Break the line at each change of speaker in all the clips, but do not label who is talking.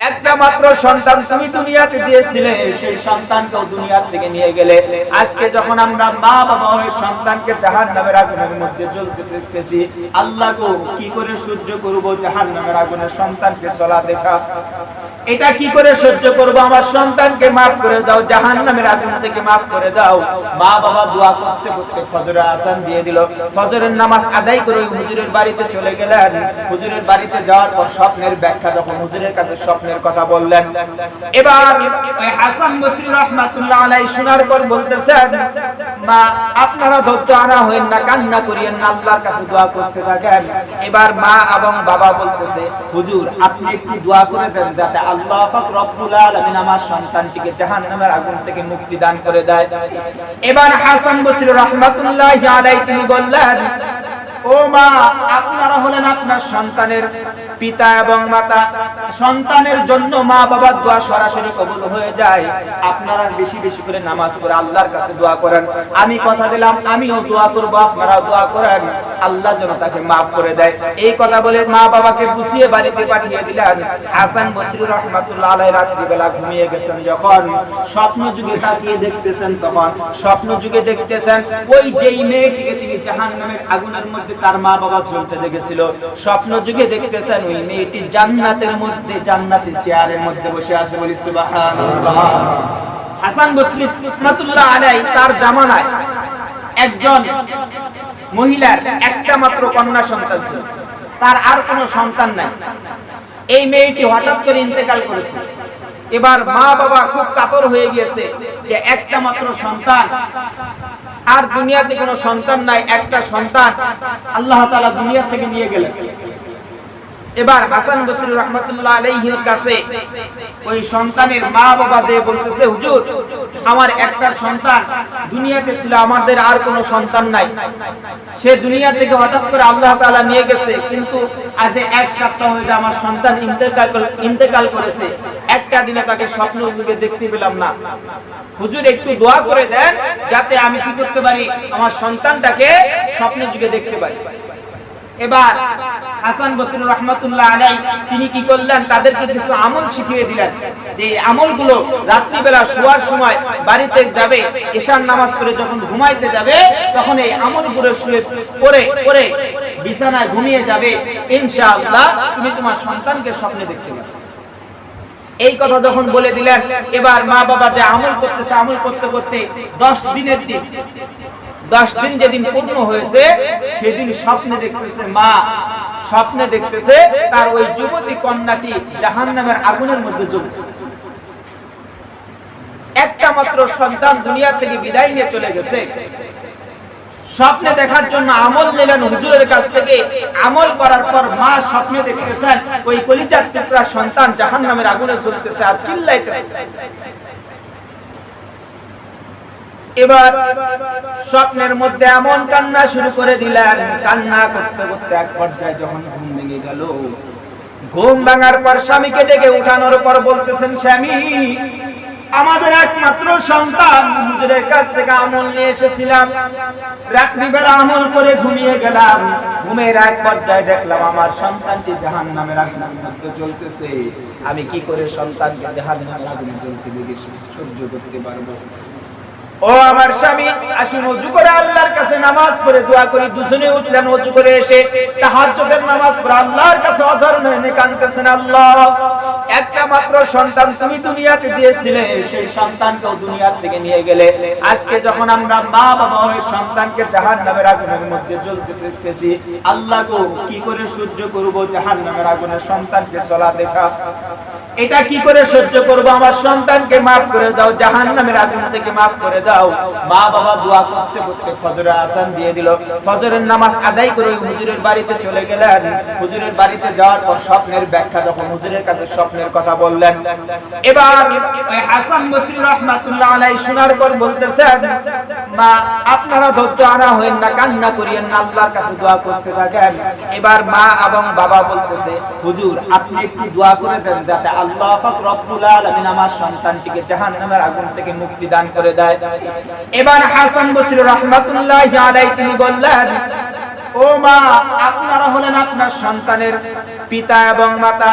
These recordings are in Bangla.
একটা মাত্র সন্তান তুমি দুনিয়াতে দিয়েছিলে, সেই সন্তানকেও দুনিয়ার থেকে নিয়ে গেলে। আজকে যখন আমরা মা বাবা হয়ে সন্তানকে জাহান নামের আগুনের মধ্যে জ্বলতে দেখতেছি, আল্লাহ গো, কি করে সহ্য করব জাহান নামের আগুনের সন্তানকে চলা দেখা? এটা কি করে সহ্য করব? আমার সন্তানকে মাফ করে দাও জাহান নামের আগুন থেকে মাফ করে দাও। মা বাবা দোয়া করতে করতে ফজরের আসান দিয়ে দিল। ফজরের নামাজ আদায় করে হুজুরের বাড়িতে চলে গেলেন। হুজুরের বাড়িতে যাওয়ার পর স্বপ্নের ব্যাখ্যা, যখন হুজুরের কাছে স্বপ্নের কথা বললেন। এবার ওই হাসান বসরি রহমাতুল্লাহ আলাই শোনার পর বলতেছেন, মা, আপনারা ধৈর্য আনা হইন না, কান্না করিয়েন না, আল্লাহর কাছে দোয়া করতে থাকেন। এবার মা এবং বাবা বলতেছে, হুজুর, আপনি একটু দোয়া করে দেন যাতে আল্লাহ পাক রব্বুল আলামিন আমার সন্তানটিকে জাহান্নামের আগুন থেকে মুক্তি দান করে দেয়। এবার হাসান বসরি রহমাতুল্লাহ আলাই তিনি বললেন, ও মা, আপনারা হলেন আপনার সন্তানের পিতা এবং মাতা, সন্তানের জন্য মা বাবার দোয়া সরাসরি কবুল হয়ে যায়। আপনারা বেশি বেশি করে নামাজ পড়ে আল্লাহর কাছে দোয়া করেন। আমি কথা দিলাম, আমিও দোয়া করব, আপনারাও দোয়া করেন। আল্লাহ যেন তাকে মাফ করে দেয়। এই কথা বলে মা বাবাকে বুঝিয়ে বাড়িতে পাঠিয়ে দিলেন। হাসান বসরি রহমাতুল্লাহ আলাই রাত্রিবেলা ঘুমিয়ে গেছেন যখন। স্বপ্ন যুগে তাকিয়ে দেখতেছেন তখন। স্বপ্ন যুগে দেখতেছেন, ওই যেই মেয়েটিকে তিনি জাহান্নামের আগুনের মধ্যে তার মা বাবা চলতে দেখেছিল। স্বপ্ন যুগে দেখতেছেন ওই মেয়েটি জান্নাতের মধ্যে, জান্নাতের চেয়ারের মধ্যে বসে আছে বলি হাসান বসরি আলাই তার জামানায় একজন মহিলার একটা মাত্র কন্যা সন্তান ছিল। তার আর কোনো সন্তান নাই। এই মেয়েটি হঠাৎ করে ইন্তেকাল করেছে। এবার মা বাবা খুব কাতর হয়ে গিয়েছে যে একটা মাত্র সন্তান, আর দুনিয়াতে কোনো সন্তান নাই, একটা সন্তান। আল্লাহ তালা দুনিয়া থেকে নিয়ে গেলেন। এবার হাসান বসরি রহমতুল্লাহ আলাইহির কাছে ওই সন্তানের মা বাবা যে বলতেছে, হুজুর, আমার একটা সন্তান, দুনিয়াতে ছিল, আমাদের আর কোনো সন্তান নাই। সে দুনিয়া থেকে হঠাৎ করে আল্লাহ তাআলা নিয়ে গেছে, কিন্তু আজ এক সপ্তাহ হয়ে আমার সন্তান ইন্তেকাল ইন্তেকাল করেছে। একটা দিনে তাকে স্বপ্ন যুগে দেখতে পেলাম না। হুজুর, একটু দোয়া করে দেন, যাতে আমি কি করতে পারি? আমার সন্তানটাকে স্বপ্ন যুগে দেখতে পারি। এবার হাসান বসির রহমতুল্লাহ আলাই তিনি কি করলেন? তাদেরকে কিছু আমল শিখিয়ে দিলেন। যে আমলগুলো রাত্রিবেলা শোয়ার সময় বাড়িতে যাবে নামাজ পড়ে যখন ঘুমাইতে যাবে, তখন এই আমলগুলো শুয়ে বিছানায় ঘুমিয়ে যাবে। ইনশাআল্লাহ তুমি তোমার সন্তানকে স্বপ্নে দেখতে পাবে। এই কথা যখন বলে দিলেন, এবার মা বাবা যে আমল করতেছে, আমল করতে করতে দশ দিনের দিন দশ দিন যেদিন পূর্ণ হয়েছে, সেদিন স্বপ্নে দেখতেছে মা। স্বপ্নে দেখতেছে তার ওই যুবতী কন্যাটি জাহান নামের আগুনের মধ্যে জ্বলতেছে একটা মাত্র সন্তান দুনিয়া থেকে বিদায় নিয়ে চলে গেছে। স্বপ্নে দেখার জন্য আমল নিলেন হুজুরের কাছ থেকে। আমল করার পর মা স্বপ্নে দেখতেছেন ওই কলিজার টুকরা সন্তান জাহান নামের আগুনে চলতেছে আর চিল্লাইতেছে। এবার স্বপ্নের মধ্যে এমন কান্না শুরু করে দিলেন। কান্না করতে করতে এক পর্যায়ে যখন ঘুম ভেঙে গেল, ঘুম ভাঙার পর স্বামীকে ডেকে উঠানোর পর বলতেছেন, স্বামী, আমাদের একমাত্র সন্তান। হুজুরের কাছ থেকে আমল নিয়ে এসেছিলাম। রাত্রিবেলা আমল করে ঘুমিয়ে গেলাম। ঘুমের এক পর্যায়ে দেখলাম আমার সন্তানটি জাহান নামের আগুনের মধ্যে চলতেছে আমি কি করে সন্তানকে জাহান নামের আগুনে জ্বলতে দেখে সহ্য করতে পারব? ও আমার স্বামী, আসুন অজু করে আল্লাহর কাছে নামাজ পড়ে দোয়া করি। দুজনে উঠলেন অজু করে এসে তাহাজ্জুদের নামাজ পড়ে। আল্লাহর কাছে অঝর নয়নে কাঁদতেছেন আল্লাহ। একটা মাত্র সন্তান তুমি দুনিয়াতে দিয়েছিলে, সেই সন্তানকেও দুনিয়ার থেকে নিয়ে গেলে। আজকে যখন আমরা মা বাবা হয়ে সন্তানকে জাহান্নামের আগুনের মধ্যে জ্বলতে দেখতেছি, আল্লাহ গো, কি করে সহ্য করব জাহান্নামের আগুনের সন্তানকে চলা দেখা? এটা কি করে সহ্য করব? আমার সন্তানকে মাফ করে দাও, জাহান্নামের আগুন থেকে মাফ করে দাও। মা বাবা দোয়া করতে করতে ফজরের আসান দিয়ে দিল। ফজরের নামাজ আদায় করে হুজুরের বাড়িতে চলে গেলেন। হুজুরের বাড়িতে যাওয়ার পর স্বপ্নের ব্যাখ্যা যখন হুজুরের কাছে স্বপ্নের কথা বললেন, এবার হাসান বসরি রহমাতুল্লাহ আলাই শোনার পর বলতেছেন মা, আপনারা ধৈর্য আনা হইন না, কান্না করিয়েন না, আল্লাহর কাছে দোয়া করতে থাকেন। এবার মা এবং বাবা বলতেছে, হুজুর, আপনি একটু দোয়া করে দেন যাতে আল্লাহ পাক রব্বুল আলামিন আমার সন্তানটিকে জাহান্নামের আগুন থেকে মুক্তি দান করে দেয়। এবার হাসান বসরি রাহমাতুল্লাহি আলাইহি তিনি বললেন ও মা, আপনারা হলেন আপনার সন্তানের পিতা এবং মাতা।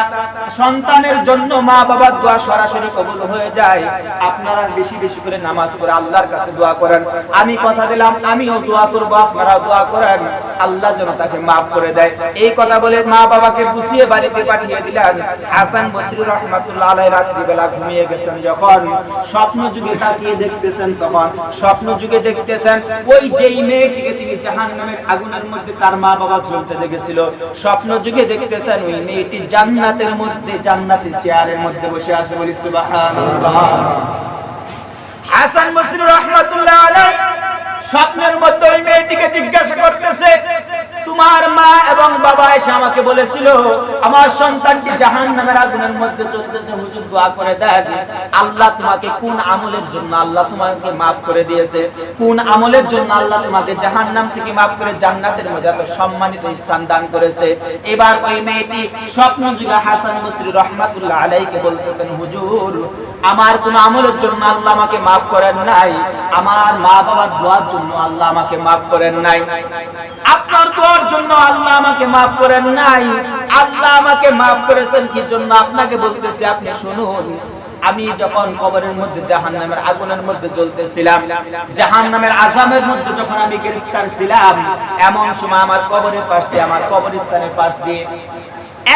সন্তানের জন্য মা বাবার দোয়া সরাসরি কবুল হয়ে যায়। আপনারা বেশি বেশি করে নামাজ পড়ে আল্লাহর কাছে দোয়া করেন। আমি কথা দিলাম, আমিও দোয়া করব, আপনারাও দোয়া করেন। আল্লাহ যেন তাকে মাফ করে দেয়। এই কথা বলে মা বাবাকে বুঝিয়ে বাড়িতে পাঠিয়ে দিলেন। হাসান বসরি রহমাতুল্লাহ আলাই রাত্রিবেলা ঘুমিয়ে গেছেন যখন। স্বপ্ন যুগে তাকিয়ে দেখতেছেন তখন। স্বপ্ন যুগে দেখতেছেন, ওই যেই মেয়েটিকে তিনি জাহান্নামের আগুনের মধ্যে তার মা বাবা চলতে দেখেছিল। স্বপ্ন যুগে দেখতেছেন ওই মেয়েটি জান্নাতের মধ্যে, জান্নাতের চেয়ারের মধ্যে বসে আছে বলি, সুবহানাল্লাহ। হাসান বসরি স্বপ্নের মধ্যে ওই মেয়েটিকে জিজ্ঞাসা করতেছে তোমার মা এবং বাবা এসে আমাকে বলেছিল, আমার সন্তানটি জাহান নামের আগুনের মধ্যে চলতেছে, হুজুর দোয়া করে দেন। আল্লাহ তোমাকে কোন আমলের জন্য, আল্লাহ তোমাকে মাফ করে দিয়েছে। কোন আমলের জন্য আল্লাহ তোমাকে জাহান নাম থেকে মাফ করে জান্নাতের মধ্যে এত সম্মানিত স্থান দান করেছে? এবার ওই মেয়েটি স্বপ্ন যুগে হাসান মুসরি রহমাতুল্লাহ আলাইকে বলতেছেন, হুজুর আমার কোন আমলের জন্য আল্লাহ আমাকে মাফ করেন নাই। আমার মা বাবার দোয়ার জন্য আল্লাহ আমাকে মাফ করেন নাই। আপনার দোয়ার জন্য আল্লাহ আমাকে মাফ করেন নাই। আল্লাহ আমাকে মাফ করেছেন কি জন্য? আপনাকে বলতেছি, আপনি শুনুন। আমি যখন কবরের মধ্যে জাহান নামের আগুনের মধ্যে জ্বলতেছিলাম জাহান নামের আজামের মধ্যে যখন আমি গ্রেফতার ছিলাম, এমন সময় আমার কবরের পাশ দিয়ে, আমার কবরস্থানের পাশ দিয়ে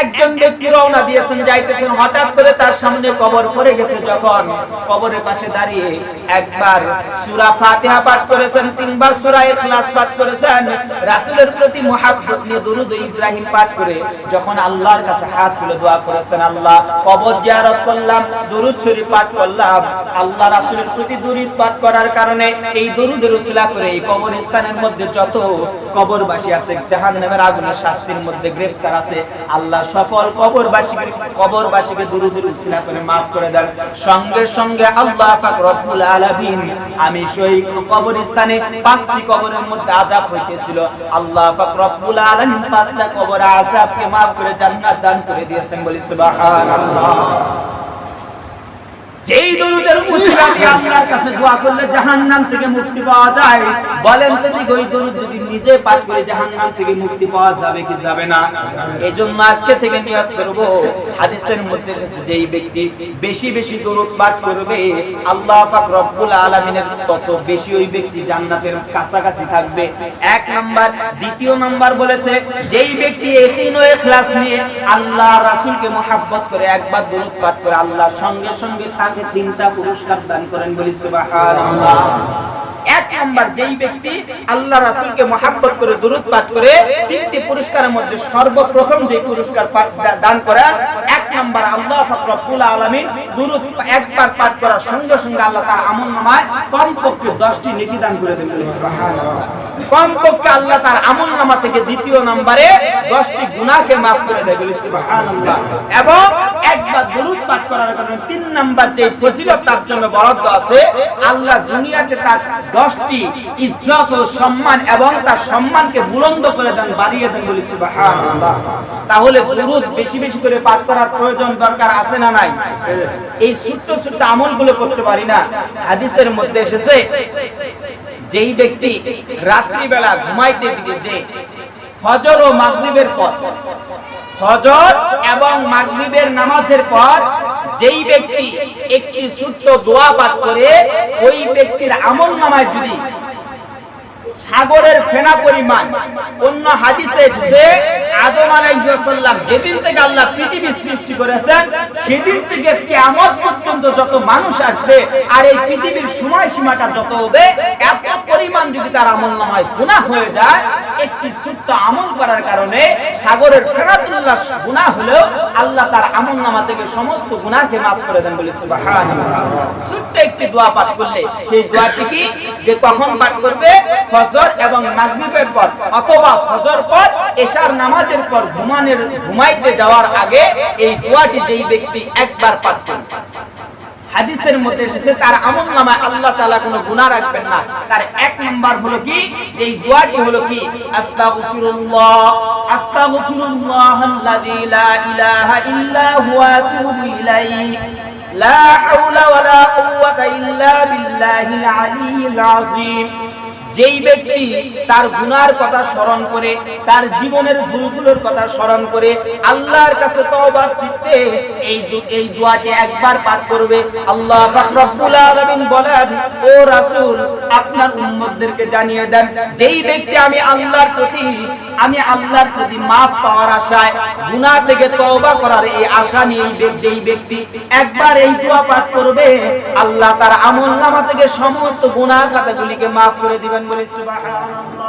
একজন ব্যক্তি রওনা দিয়েছেন, যাইতেছেন, হঠাৎ করে তার সামনে কবর পড়ে গেছে যখন কবরের পাশে দাঁড়িয়ে একবার সূরা ফাতিহা পাঠ করেছেন, তিনবার সূরা ইখলাস পাঠ করেছেন। রাসূলের প্রতি মুহাব্বত নিয়ে দরুদ ইব্রাহিম পাঠ করে যখন আল্লাহর কাছে হাত তুলে দোয়া করেছেন, আল্লাহ কবর জিয়ারত করলাম, দরুদ শরীফ পাঠ করলাম, আল্লাহ রাসূলের প্রতি দরুদ পাঠ করার কারণে এই দরুদের উসিলা করে এই কবরস্থানের মধ্যে যত কবরবাসী আছে, জাহান্নামের আগুনের শাস্তির মধ্যে গ্রেফতার আছে, আল্লাহ সকল কবরবাসীকে কবরবাসীকে দুরুদের উসিলা করে maaf করে দেন। সঙ্গে সঙ্গে আল্লাহ পাক রব্বুল আলামিন আমি সেই কবরস্থানে পাঁচটি কবরের মধ্যে আযাব হইতেছিল। আল্লাহ পাক রব্বুল আলামিন পাঁচটা কবর আযাবকে maaf করে জান্নাত দান করে দিয়েছেন বলি সুবহানাল্লাহ। যেই দরুদের উসিলা দিয়ে আল্লাহর কাছে দোয়া করলে জাহান্নাম থেকে মুক্তি পাওয়া যায়, বলেন তো দিক ওই দরুদ যদি নিজে পাঠ করে জাহান্নাম থেকে মুক্তি পাওয়া যাবে কি যাবে না? এজন্য আজকে থেকে নিয়ত করব, হাদিসের মধ্যে এসেছে, যেই ব্যক্তি বেশি বেশি দরুদ পাঠ করবে, আল্লাহ পাক রব্বুল আলামিনের তত বেশি ওই ব্যক্তি জান্নাতের কাছাকাছি থাকবে। এক নাম্বার, দ্বিতীয় নাম্বার বলেছে, যেই ব্যক্তি ইকিন ও ইখলাস নিয়ে আল্লাহ রাসূলকে মহব্বত করে একবার দরুদ পাঠ করে আল্লাহর সঙ্গে সঙ্গে তাকে তিনটা পুরস্কার দান করেন বলি সুবহানাল্লাহ। এক নাম্বার যেই ব্যক্তি আল্লাহ রাসূলকে মহব্বত করে, দরুদ পাঠ করে, তিনটি পুরস্কারের মধ্যে সর্বপ্রথম যে পুরস্কার দান করা এক নাম্বার আল্লাহ পাক রব্বুল আলামিন একবার পাঠ করার সঙ্গে সঙ্গে আল্লাহ তার আমলনামায় কমপক্ষে 10টি নেকি দান করে দেন কমপক্ষে আল্লাহ তার আমলনামা থেকে দ্বিতীয় নম্বরে 10টি গুনাহকে maaf করে দেয় বলি এবং একবার দরুদ পাঠ করার কারণে তিন নাম্বার যে তার জন্য বরাদ্দ আছে, আল্লাহ দুনিয়াতে তার দশটি ইজ্জত ও সম্মান এবং তার সম্মানকে বুলন্দ করে দেন, বাড়িয়ে দেন বলি তাহলে দরুদ বেশি বেশি করে পাঠ করার প্রয়োজন দরকার আছে না নাই? এই ছোট্ট ছোট্ট আমলগুলো করতে পারি না। হাদিসের মধ্যে এসেছে, যেই ব্যক্তি রাত্রিবেলা ঘুমাইতে যে ফজর ও মাগরিবের পর। ফজর এবং মাগরিবের নামাজের পর যেই ব্যক্তি একটি ছোট্ট দোয়া পাঠ করে, ওই ব্যক্তির আমল নামায় যদি সাগরের ফেনা পরিমাণ অন্য হাদিসে এসেছে, আদম আলাইহিসসালাম যেদিন থেকে আল্লাহ পৃথিবী সৃষ্টি করেছেন, সেদিন থেকে কিয়ামত পর্যন্ত যত মানুষ আসবে আর এই পৃথিবীর সময় সীমাটা যত হবে, এত পরিমাণ যদি তার আমল নামায় গুনাহ হয়ে যায়, একটি ছোট্ট আমল করার কারণে সাগরের ফেরাতুল্লাহ গুনাহ হলেও আল্লাহ তার আমল নামা থেকে সমস্ত গুনাহকে মাফ করে দেন বলে ছোট্ট একটি দোয়া পাঠ করলে সেই দোয়াটি কি? যে কখন পাঠ করবে? ফজর এবং মাগরিবের পর অথবা ফজর পর এশার নামাজের পর ঘুমানোর ঘুমাইতে যাওয়ার আগে এই দোয়াটি যেই ব্যক্তি একবার পাঠ করবে। হাদিসের মধ্যে এসেছে, তার আমল নামায় আল্লাহ তালা কোনো গুণা রাখবেন না। তার এক নম্বর হলো কি? এই দোয়াটি হলো কি? আস্তাগফিরুল্লাহ আস্তাগফিরুল্লাহ আল্লাযী লা ইলাহা ইল্লা হুয়া আতুবু ইলাইহি। লা হাওলা ওয়ালা কুওয়াতা ইল্লা বিল্লাহিল আলিয়্যিল আযীম। যেই ব্যক্তি তার গুনার কথা স্মরণ করে, তার জীবনের ভুলগুলোর কথা স্মরণ করে, আল্লাহর কাছে তওবার চিত্তে এই এই দোয়াটি একবার পাঠ করবে। আল্লাহ রাব্বুল আলামিন বলেন, ও রাসূল আপনার উম্মতদেরকে জানিয়ে দেন, যেই ব্যক্তি আমি আল্লাহর প্রতি, আমি আল্লাহর প্রতি মাফ পাওয়ার আশায় গুনাহ থেকে তওবা করার এই আশা নিয়ে যেই ব্যক্তি একবার এই দোয়া পাঠ করবে, আল্লাহ তার আমলনামা থেকে সমস্ত গুনাহ খাতাগুলিকে মাফ করে দিবেন বলে সুবহানাল্লাহ।